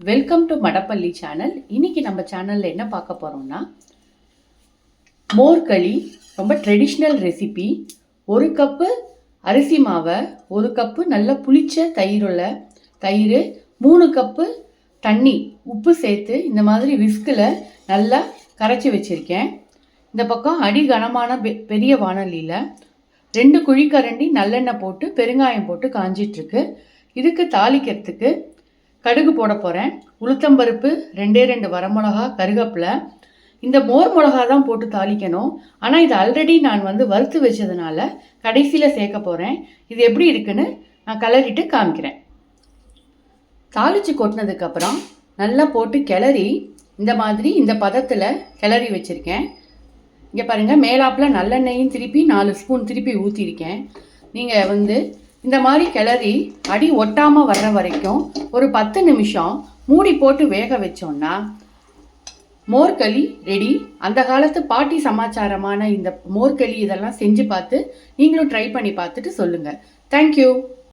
Welcome to மடப்பள்ளி channel இன்னைக்கு நம்ம சேனலில் என்ன பார்க்க போகிறோம்னா மோர்களி ரொம்ப ட்ரெடிஷ்னல் ரெசிபி ஒரு கப்பு அரிசி மாவை ஒரு கப்பு நல்ல புளிச்ச தயிருள்ள தயிர் மூணு கப்பு தண்ணி உப்பு சேர்த்து இந்த மாதிரி விஸ்கில் நல்லா கரைச்சி வச்சுருக்கேன். இந்த பக்கம் அடி கனமான பெ- பெரிய வானொலியில் ரெண்டு குழிக்கரண்டி நல்லெண்ணெய் போட்டு பெருங்காயம் போட்டு காஞ்சிட்ருக்கு இதுக்கு தாளிக்கிறதுக்கு கடுகு போட போகிறேன் உளுத்தம்பருப்பு ரெண்டே ரெண்டு வரமிளகா கருகப்பில். இந்த மோர் மிளகா தான் போட்டு தாளிக்கணும். ஆனால் இது ஆல்ரெடி நான் வந்து வறுத்து வச்சதுனால கடைசியில் சேர்க்க போகிறேன் இது எப்படி இருக்குன்னு நான் கலரிட்டு காமிக்கிறேன். தாளித்து கொட்டினதுக்கப்புறம் நல்லா போட்டு கிளறி இந்த மாதிரி இந்த பதத்தில் கிளறி வச்சுருக்கேன். இங்கே பாருங்கள் மேலாப்பில் நல்லெண்ணெயும் திருப்பி நாலு ஸ்பூன் திருப்பி ஊற்றிருக்கேன் நீங்கள் வந்து இந்த மாதிரி கிளறி அடி ஒட்டாமல் வர்ற வரைக்கும் ஒரு பத்து நிமிஷம் மூடி போட்டு வேக வச்சோம்னா மோர்களி ரெடி அந்த காலத்து பாட்டி சமாச்சாரமான இந்த மோர்களி இதெல்லாம் செஞ்சு பார்த்து நீங்களும் ட்ரை பண்ணி பார்த்துட்டு சொல்லுங்கள் தேங்க்யூ